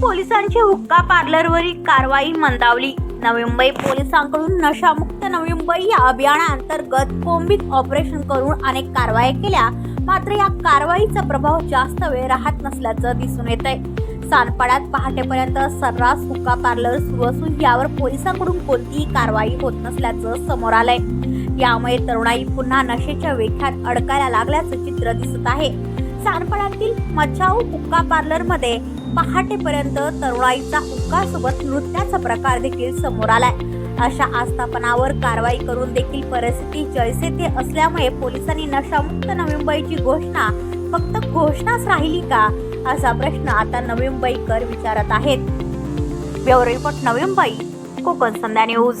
पोलिसांची हुक्का पार्लरवरील कारवाई मंदावली. नवी मुंबई पोलिसांकडून नशामुक्त नवी मुंबई या अभियानाअंतर्गत कोंबीत ऑपरेशन करून अनेक कारवाया केल्या. मात्र या कारवाईचा प्रभाव जास्त वेळ राहत नसल्याचं दिसून येत आहे सानपाड्यात पहाटेपर्यंत सर्रास हुक्का पार्लर सुरू असून यावर पोलिसांकडून कोणतीही कारवाई होत नसल्याचं समोर आलंय. यामुळे तरुणाई पुन्हा नशेच्या वेख्यात अडकायला लागल्याचं चित्र दिसत आहे. सानपाड्यातील मच्छाऊ हुक्का पार्लरमध्ये पहाटेपर्यंत तरुणाईचा हुक्कासोबत नृत्याचा प्रकार देखील समोर आलाय. अशा आस्थापनावर कारवाई करून देखील परिस्थिती जैसे ते असल्यामुळे पोलिसांनी नशामुक्त नवी मुंबईची घोषणा फक्त घोषणाच राहिली का? असा प्रश्न आता नवी मुंबईकर विचारत आहेत. Bureau report Navi Mumbai Konkan Sandhya news.